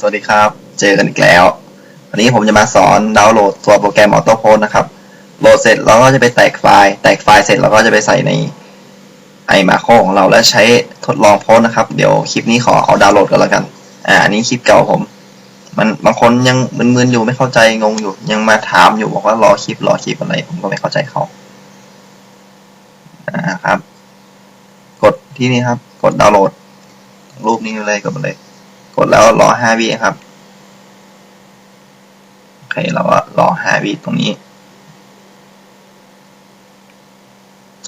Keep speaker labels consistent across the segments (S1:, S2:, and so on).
S1: สวัสดีครับ เจอกันอีกแล้ว วันนี้ผมจะมาสอนดาวน์โหลดตัวโปรแกรม Auto Post นะครับ โหลดเสร็จเราก็จะไปแตกไฟล์ แตกไฟล์เสร็จเราก็จะไปใส่ในไอมาโคของเราแล้วใช้ทดลองโพสต์นะครับ เดี๋ยวคลิปนี้ขอเอาดาวน์โหลดกันแล้วกัน อ่าอันนี้คลิปเก่าผม มันบางคนยังมึนๆอยู่ไม่เข้าใจงงอยู่ ยังมาถามอยู่บอกว่ารอคลิปรอคลิปอะไร ผมก็ไม่เข้าใจเขา อ่าครับ กดที่นี่ครับ กดดาวน์โหลด รูปนี้เลยกดมาเลย ดแล้วรอห้าวิครับ โอเค เราก็รอห้าวิตรงนี้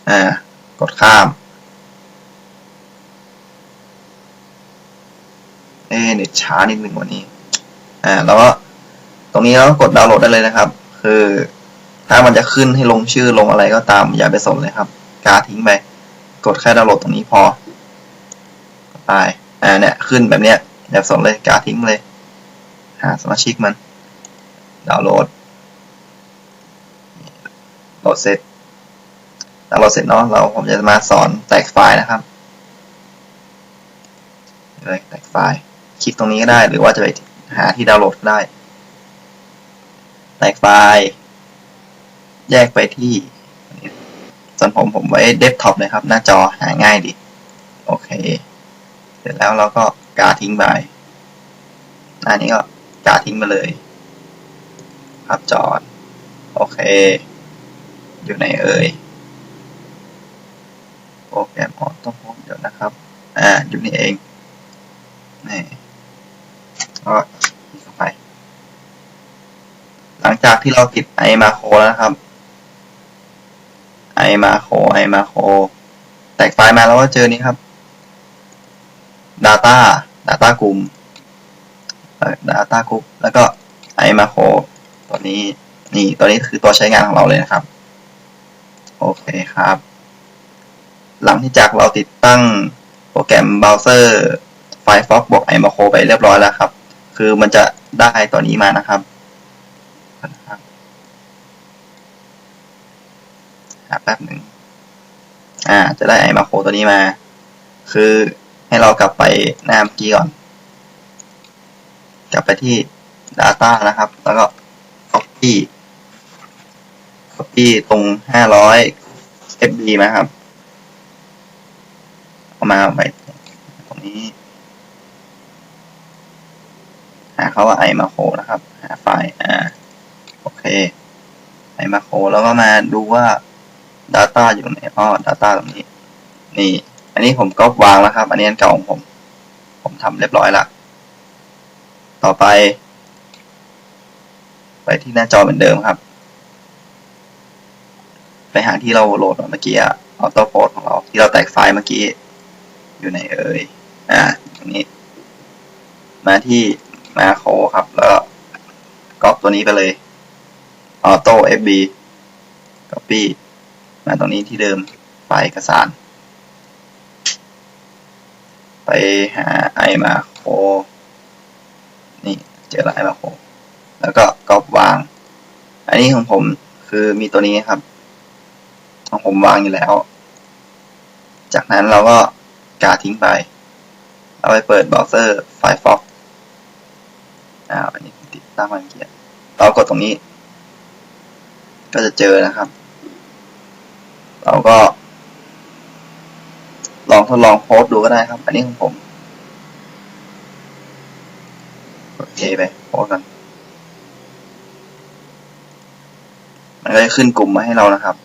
S1: อ่า กดข้าม เอ๊เน็ตช้านิดหนึ่งวันนี้ อ่า แล้วก็ตรงนี้เราก็กดดาวน์โหลดได้เลยนะครับ คือถ้ามันจะขึ้นให้ลงชื่อลงอะไรก็ตามอย่าไปสนเลยครับ กาทิ้งไป กดแค่ดาวน์โหลดตรงนี้พอ ไป อ่าเนี่ย ขึ้นแบบเนี้ย อย่าสนเลยกาทิ้งเลย หาสมาชิกมัน ดาวน์โหลด โหลดเสร็จดาวน์โหลดเสร็จเนาะเราผมจะมาสอนแตกไฟล์นะครับเลยแตกไฟล์ คลิกตรงนี้ก็ได้ หรือว่าจะไปหาที่ดาวน์โหลดก็ได้ แตกไฟล์ แยกไปที่ส่วนผมผมไว้เดสก์ท็อปเลยครับ หน้าจอหาง่ายดี โอเค เสร็จแล้วเราก็ กาทิ้งไปหน้านี้ก็กาทิ้งไปเลยภาพจอด โอเค อยู่ไหนเอ่ยโปรแกรมออโต้โฮมเดี๋ยวนะครับ อ่า อยู่นี่เอง นี่ก็คลิกเข้าไป หลังจากที่เราติดไอมาโคแล้วครับ ไอมาโคไอมาโค แตกไฟล์มาแล้วก็เจอนี้ครับ Data Data กลุ่ม Data Group แล้วก็ไอมาโคตัวนี้นี่ตัวนี้คือตัวใช้งานของเราเลยนะครับ โอเคครับ หลังที่จากเราติดตั้งโปรแกรมเบราว์เซอร์ Firefox บวก iMacro ไปเรียบร้อยแล้วครับ คือมันจะได้ตัวนี้มานะครับแป๊บหนึ่งอ่า จะได้ iMacro ตัวนี้มา คือ ให้เรากลับไปหน้าเมื่อกี้ก่อน กลับไปที่ Data นะครับ แล้วก็ Copy Copy ตรง 500 FB มาครับ เอามาไว้ตรงนี้ หาเขาว่าไอมาโคนะครับ หาไฟล์ อ่า โอเคไอมาโคแล้วก็มาดูว่า Data อยู่ไหนอ้อ Data ตรงนี้ นี่ นนี้ผมก็วางแล้วครับ อันนี้อันเก่าของผม ผมทำเรียบร้อยละต่อไป ไปที่หน้าจอเหมือนเดิมครับ ไปหาที่เราโหลดเมื่อกี้ออโต้โพสของเรา ที่เราแตกไฟล์เมื่อกี้ อยู่ไหนเอ่ยอ่าตรงนี้ มาที่มาโคครับ แล้วก็ก๊อปตัวนี้ไปเลย Auto FB Copy มาตรงนี้ที่เดิมไฟล์เอกสาร ไปหาไอมาโคนี่เจอล้วไอมาโคแล้วก็ก๊อปวาง อันนี้ของผมคือมีตัวนี้ครับ ของผมวางอยู่แล้ว จากนั้นเราก็กาทิ้งไปเอาไปเปิดเบราว์เซอร์ Firefox อ่าวอันนี้ติดตั้งมาเกียร์เรากดตรงนี้ ก็จะเจอนะครับ เราก็ ลองทดลองโพสดูก็ได้ครับ อันนี้ของผม โอเคไปโพสกันมันก็จะขึ้นกลุ่มมาให้เรานะครับ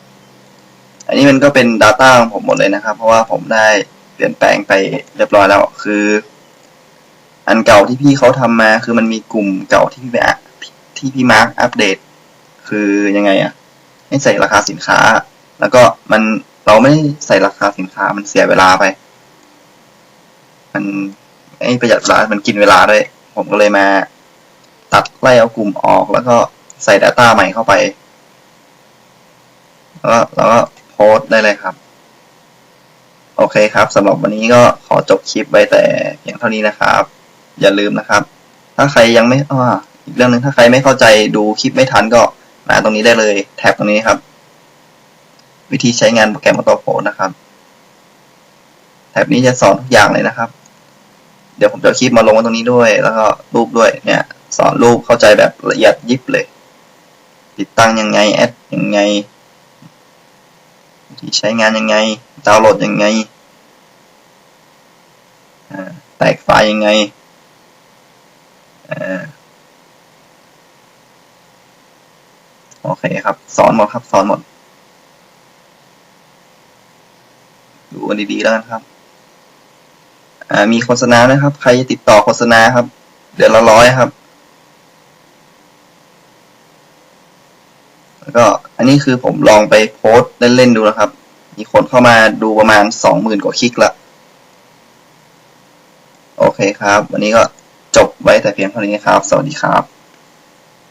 S1: อันนี้มันก็เป็น Data ของผมหมดเลยนะครับ เพราะว่าผมได้เปลี่ยนแปลงไปเรียบร้อยแล้ว คือ อันเก่าที่พี่เขาทำมา คือมันมีกลุ่มเก่าที่พี่ไปที่พี่มาร์กอัปเดต คือยังไงอะให้ใส่ราคาสินค้า แล้วก็มัน เราไม่ใส่ราคาสินค้ามันเสียเวลาไป มันไอ้ประหยัดเวลา มันกินเวลาด้วย ผมก็เลยมา ตัดไล่เอากลุ่มออกแล้วก็ใส่ Data ใหม่เข้าไป แล้วก็แล้วก็โพสต์ได้เลยครับ โอเคครับสำหรับวันนี้ก็ขอจบคลิปไว้แต่เพียงเท่านี้นะครับ อย่าลืมนะครับ ถ้าใครยังไม่อ้ออีกเรื่องหนึ่งถ้าใครไม่เข้าใจดูคลิปไม่ทันก็มาตรงนี้ได้เลย แท็บตรงนี้ครับ วิธีใช้งานโปรแกรม Auto Post นะครับแท็บนี้จะสอนทุกอย่างเลยนะครับ เดี๋ยวผมจะคลิปมาลงตรงนี้ด้วย แล้วก็รูปด้วย เนี่ย สอนรูปเข้าใจแบบละเอียดยิบเลย ติดตั้งยังไง แอดยังไง วิธีใช้งานยังไง ดาวน์โหลดยังไง แตกไฟล์ยังไงอโอเคครับ สอนหมดครับ สอนหมด กันดีๆแล้วกันครับ อ่า มีโฆษณานะครับ ใครจะติดต่อโฆษณาครับ เดือนละร้อยครับ แล้วก็อันนี้คือผมลองไปโพสต์เล่นๆดูนะครับ มีคนเข้ามาดูประมาณสองหมื่นกว่าคลิกละ โอเคครับ วันนี้ก็จบไว้แต่เพียงเท่านี้ครับ สวัสดีครับ